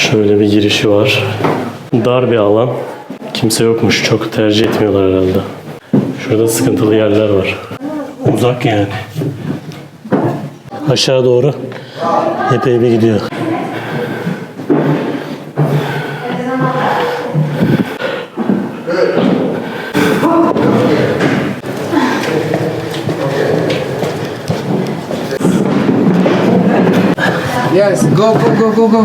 Şöyle bir girişi var. Dar bir alan. Kimse yokmuş. Çok tercih etmiyorlar herhalde. Şurada sıkıntılı yerler var. Uzak yani. Aşağı doğru epey bir gidiyor. Yes, go, go, go, go, go.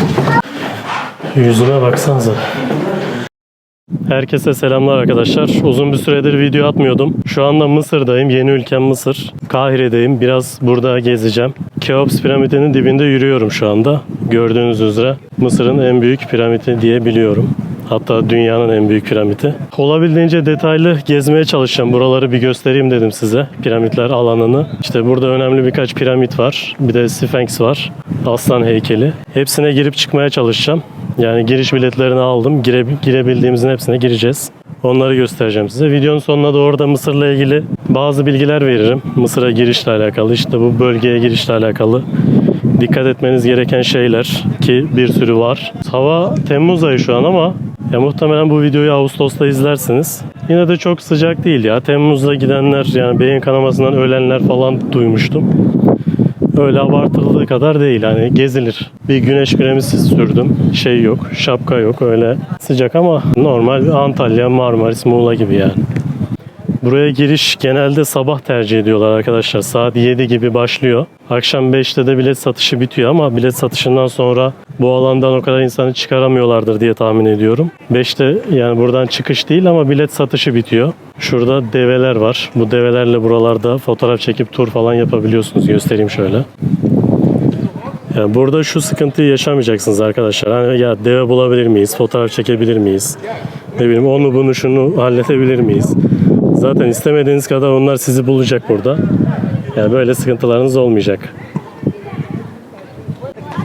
Yüzüme baksanıza. Herkese selamlar arkadaşlar. Uzun bir süredir video atmıyordum. Şu anda Mısır'dayım. Yeni ülkem Mısır. Kahire'deyim. Biraz burada gezeceğim. Keops piramidinin dibinde yürüyorum şu anda. Gördüğünüz üzere Mısır'ın en büyük piramidi diye biliyorum. Hatta dünyanın en büyük piramidi. Olabildiğince detaylı gezmeye çalışacağım. Buraları bir göstereyim dedim size. Piramitler alanını. İşte burada önemli birkaç piramit var. Bir de Sphinx var. Aslan heykeli. Hepsine girip çıkmaya çalışacağım. Yani giriş biletlerini aldım. Gire, girebildiğimizin hepsine gireceğiz. Onları göstereceğim size. Videonun sonuna doğru da Mısır'la ilgili bazı bilgiler veririm. Mısır'a girişle alakalı, işte bu bölgeye girişle alakalı dikkat etmeniz gereken şeyler ki bir sürü var. Hava Temmuz ayı şu an ama ya muhtemelen bu videoyu Ağustos'ta izlersiniz. Yine de çok sıcak değil ya. Temmuz'da gidenler yani beyin kanamasından ölenler falan duymuştum. Öyle abartıldığı kadar değil. Hani gezilir. Bir güneş kremisi sürdüm. Şey yok. Şapka yok. Öyle sıcak ama normal Antalya, Marmaris, Muğla gibi yani. Buraya giriş genelde sabah tercih ediyorlar arkadaşlar. Saat 7 gibi başlıyor. Akşam 5'te de bilet satışı bitiyor ama bilet satışından sonra bu alandan o kadar insanı çıkaramıyorlardır diye tahmin ediyorum. 5'te yani buradan çıkış değil ama bilet satışı bitiyor. Şurada develer var. Bu develerle buralarda fotoğraf çekip tur falan yapabiliyorsunuz. Göstereyim şöyle. Yani burada şu sıkıntıyı yaşamayacaksınız arkadaşlar. Hani ya deve bulabilir miyiz? Fotoğraf çekebilir miyiz? Ne bileyim onu bunu şunu halledebilir miyiz? Zaten istemediğiniz kadar onlar sizi bulacak burada. Yani böyle sıkıntılarınız olmayacak.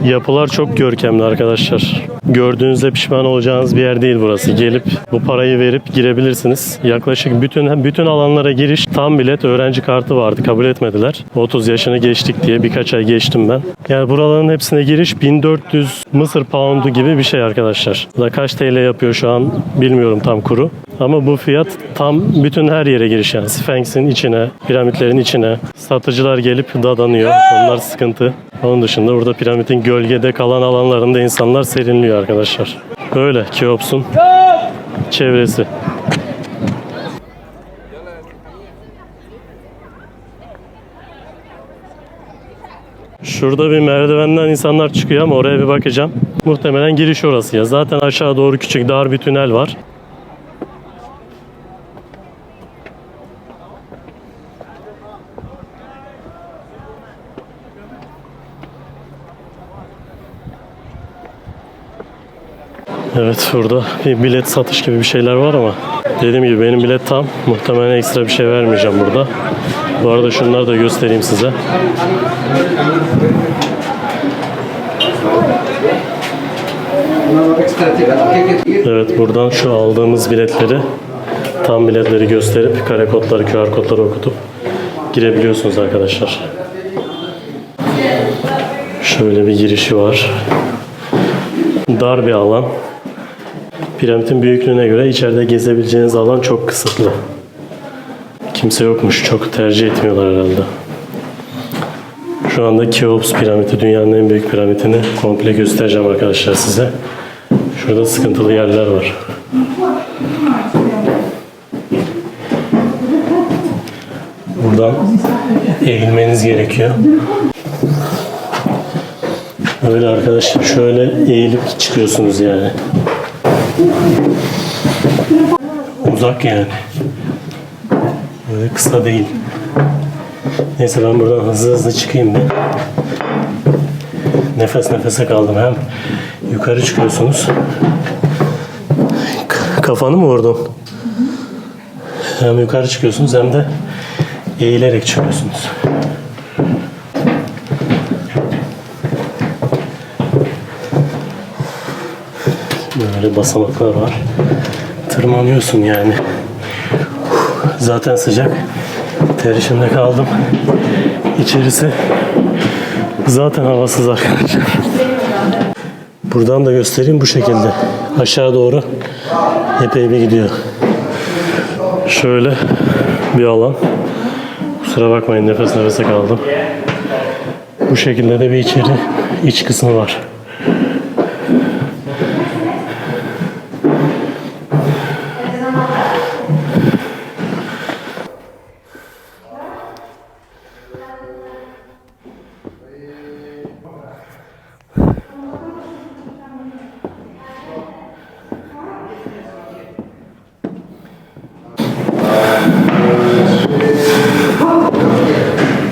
Yapılar çok görkemli arkadaşlar. Gördüğünüzde pişman olacağınız bir yer değil burası. Gelip bu parayı verip girebilirsiniz. Yaklaşık bütün bütün alanlara giriş tam bilet öğrenci kartı vardı. Kabul etmediler. 30 yaşını geçtik diye birkaç ay geçtim ben. Yani buraların hepsine giriş 1400 Mısır poundu gibi bir şey arkadaşlar. Da kaç TL yapıyor şu an bilmiyorum tam kuru. Ama bu fiyat tam bütün her yere giriş yani. Sphinx'in içine, piramitlerin içine. Satıcılar gelip dadanıyor. Onlar sıkıntı. Onun dışında burada piramidin gölgede kalan alanlarında insanlar serinliyor arkadaşlar. Böyle Keops'un çevresi. Şurada bir merdivenden insanlar çıkıyor ama oraya bir bakacağım. Muhtemelen giriş orası ya. Zaten aşağı doğru küçük dar bir tünel var. Evet burada bir bilet satış gibi bir şeyler var ama dediğim gibi benim bilet tam. Muhtemelen ekstra bir şey vermeyeceğim burada. Bu arada şunları da göstereyim size. Evet buradan şu aldığımız biletleri tam biletleri gösterip kare kodları QR kodları okutup girebiliyorsunuz arkadaşlar. Şöyle bir girişi var. Dar bir alan. Piramidin büyüklüğüne göre içeride gezebileceğiniz alan çok kısıtlı. Kimse yokmuş. Çok tercih etmiyorlar herhalde. Şu anda Keops piramidi dünyanın en büyük piramidini komple göstereceğim arkadaşlar size. Şurada sıkıntılı yerler var. Buradan eğilmeniz gerekiyor. Öyle arkadaşlar şöyle eğilip çıkıyorsunuz yani. Uzak yani. Böyle kısa değil. Neyse ben buradan hızlı hızlı çıkayım bir. Nefes nefese kaldım. Hem yukarı çıkıyorsunuz. Kafanı mı vurdun? Hem yukarı çıkıyorsunuz hem de eğilerek çıkıyorsunuz. Böyle basamaklar var. Tırmanıyorsun yani. Zaten sıcak. Ter içinde kaldım. İçerisi zaten havasız arkadaşlar. Buradan da göstereyim bu şekilde. Aşağı doğru epey bir gidiyor. Şöyle bir alan. Kusura bakmayın nefes nefese kaldım. Bu şekilde de bir içeri iç kısmı var.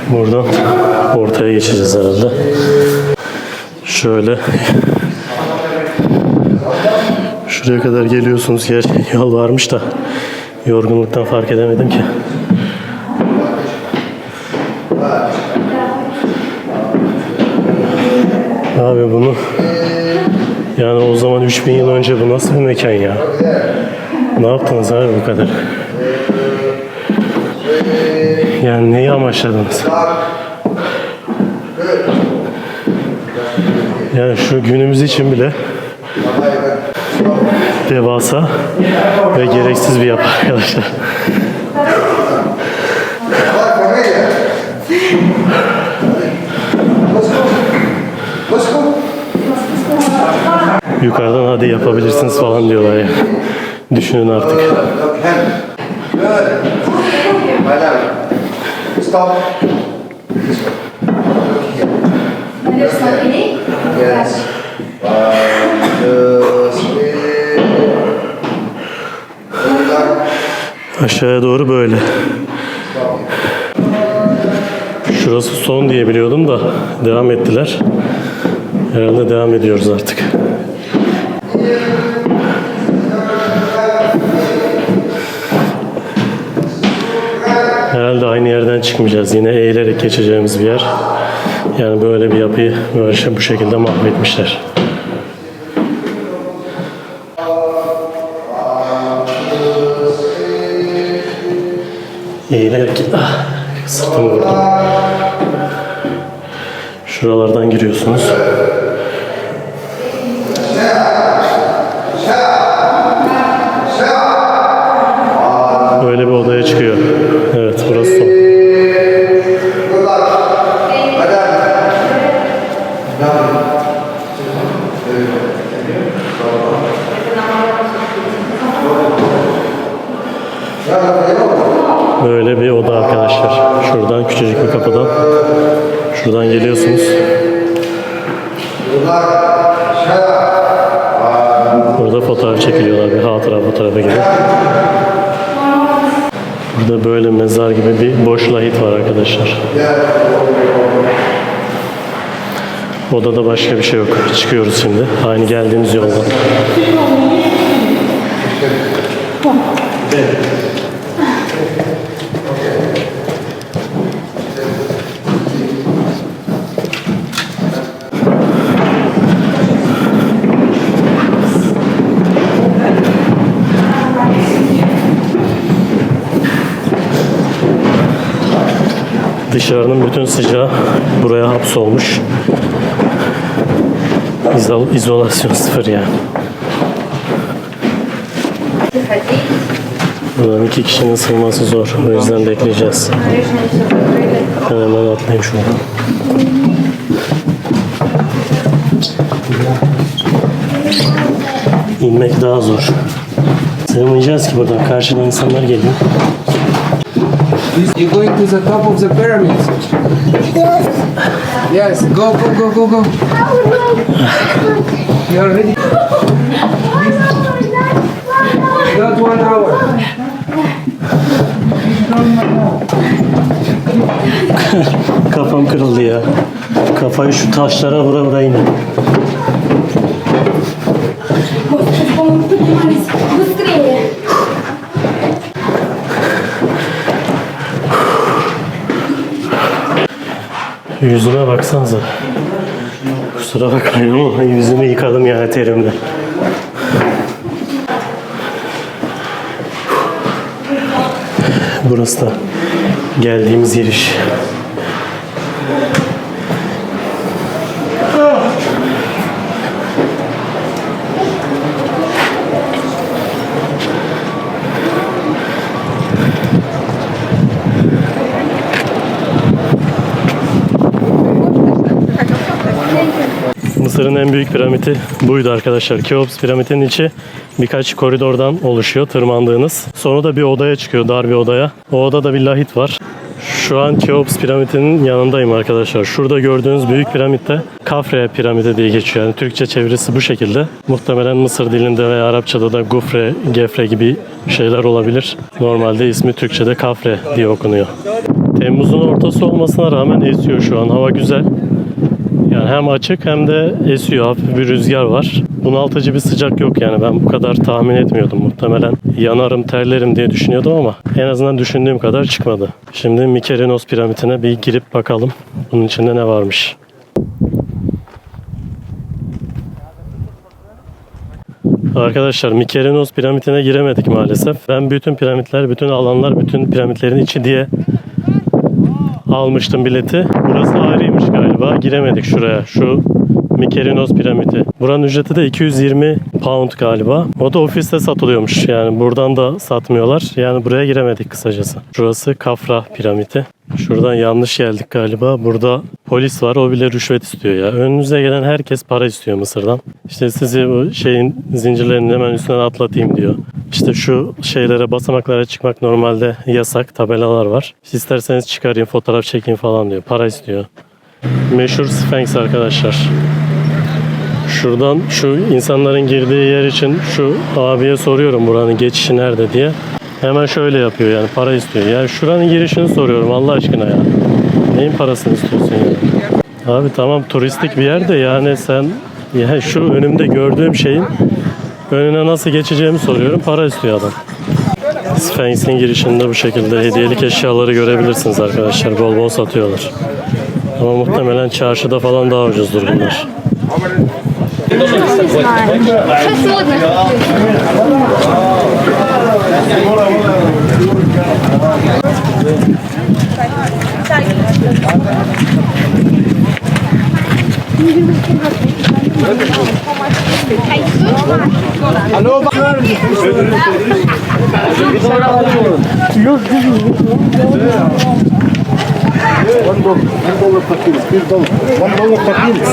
Buradan ortaya geçeceğiz herhalde. Şöyle Şuraya kadar geliyorsunuz. Gerçi yol varmış da yorgunluktan fark edemedim ki. Abi bunu yani o zaman 3000 yıl önce bu nasıl bir mekan ya? Ne yaptınız abi bu kadar? Yani neyi amaçladınız? Yani şu günümüz için bile devasa ve gereksiz bir yapı arkadaşlar. Yukarıdan hadi yapabilirsiniz falan diyorlar ya. Düşünün artık. Look, hand. Good. Madam. Stop. There's. Yes. One, two, three. Look. Aşağıya doğru böyle. Şurası son diye biliyordum da devam ettiler. Herhalde devam ediyoruz artık. Herhalde aynı yerden çıkmayacağız. Yine eğilerek geçeceğimiz bir yer. Yani böyle bir yapıyı böyle şey- bu şekilde mahvetmişler. Eğilerek ah, sırtımı vurdum. Şuralardan giriyorsunuz. Böyle bir oda arkadaşlar. Şuradan küçücük bir kapıdan. Şuradan geliyorsunuz. Burada fotoğraf çekiliyorlar bir hatıra fotoğrafı gibi. Burada böyle mezar gibi bir boş lahit var arkadaşlar. Odada başka bir şey yok. Çıkıyoruz şimdi. Aynı geldiğimiz yoldan. Dışarının bütün sıcağı buraya hapsolmuş. İzol, izolasyon sıfır yani. Buradan iki kişinin sığması zor. O yüzden bekleyeceğiz. Ben hemen atlayayım şuradan. İnmek daha zor. Sığmayacağız ki buradan. Karşıdan insanlar geliyor. You going to the top of the pyramids? Yes. Yes. Go, go, go, go, go. You are ready? Not one hour. Kafam kırıldı ya. Kafayı şu taşlara vura vura yine. Yüzüme baksanıza. Kusura bakmayın ama yüzümü yıkadım yani terimle. Burası da geldiğimiz giriş. Mısır'ın en büyük piramidi buydu arkadaşlar. Keops piramidinin içi birkaç koridordan oluşuyor tırmandığınız. Sonra da bir odaya çıkıyor, dar bir odaya. O odada bir lahit var. Şu an Keops piramidinin yanındayım arkadaşlar. Şurada gördüğünüz büyük piramitte Kafre piramidi diye geçiyor. Yani Türkçe çevirisi bu şekilde. Muhtemelen Mısır dilinde veya Arapçada da Gufre, Gefre gibi şeyler olabilir. Normalde ismi Türkçe'de Kafre diye okunuyor. Temmuz'un ortası olmasına rağmen esiyor şu an. Hava güzel. Yani hem açık hem de esiyor. Hafif bir rüzgar var. Bunaltıcı bir sıcak yok yani. Ben bu kadar tahmin etmiyordum. Muhtemelen yanarım, terlerim diye düşünüyordum ama en azından düşündüğüm kadar çıkmadı. Şimdi Mikerenos piramidine bir girip bakalım. Bunun içinde ne varmış. Arkadaşlar Mikerenos piramidine giremedik maalesef. Ben bütün piramitler, bütün alanlar, bütün piramitlerin içi diye almıştım bileti. Burası ayrıymış galiba. Giremedik şuraya. Şu Mikerenos piramidi. Buranın ücreti de 220 pound galiba. O da ofiste satılıyormuş. Yani buradan da satmıyorlar. Yani buraya giremedik kısacası. Şurası Kafra piramidi. Şuradan yanlış geldik galiba. Burada polis var. O bile rüşvet istiyor ya. Önünüze gelen herkes para istiyor Mısır'dan. İşte sizi bu şeyin zincirlerinin hemen üstünden atlatayım diyor. İşte şu şeylere basamaklara çıkmak normalde yasak. Tabelalar var. Siz isterseniz çıkarayım fotoğraf çekeyim falan diyor. Para istiyor. Meşhur Sphinx arkadaşlar. Şuradan şu insanların girdiği yer için şu abiye soruyorum buranın geçişi nerede diye. Hemen şöyle yapıyor yani para istiyor. Ya şuranın girişini soruyorum Allah aşkına ya. Neyin parasını istiyorsun ya? Abi tamam turistik bir yer de yani sen ya şu önümde gördüğüm şeyin önüne nasıl geçeceğimi soruyorum. Para istiyor adam. Sphinx'in girişinde bu şekilde hediyelik eşyaları görebilirsiniz arkadaşlar. Bol bol satıyorlar. Ama muhtemelen çarşıda falan daha ucuzdur bunlar. Alo bakar mısın? One dollar, one dollar per piece, bir dollar, one dollar per piece.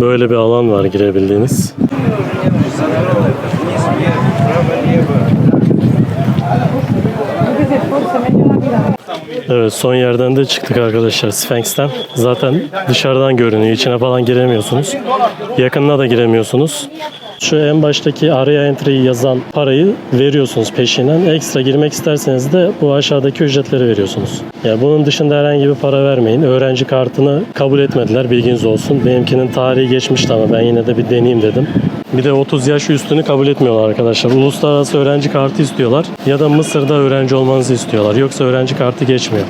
Böyle bir alan var girebildiğiniz. Evet son yerden de çıktık arkadaşlar Sphinx'ten. Zaten dışarıdan görünüyor. İçine falan giremiyorsunuz. Yakınına da giremiyorsunuz. Şu en baştaki araya entry yazan parayı veriyorsunuz peşinden. Ekstra girmek isterseniz de bu aşağıdaki ücretleri veriyorsunuz. Ya bunun dışında herhangi bir para vermeyin. Öğrenci kartını kabul etmediler bilginiz olsun. Benimkinin tarihi geçmişti ama ben yine de bir deneyeyim dedim. Bir de 30 yaş üstünü kabul etmiyorlar arkadaşlar. Uluslararası öğrenci kartı istiyorlar ya da Mısır'da öğrenci olmanızı istiyorlar. Yoksa öğrenci kartı geçmiyor.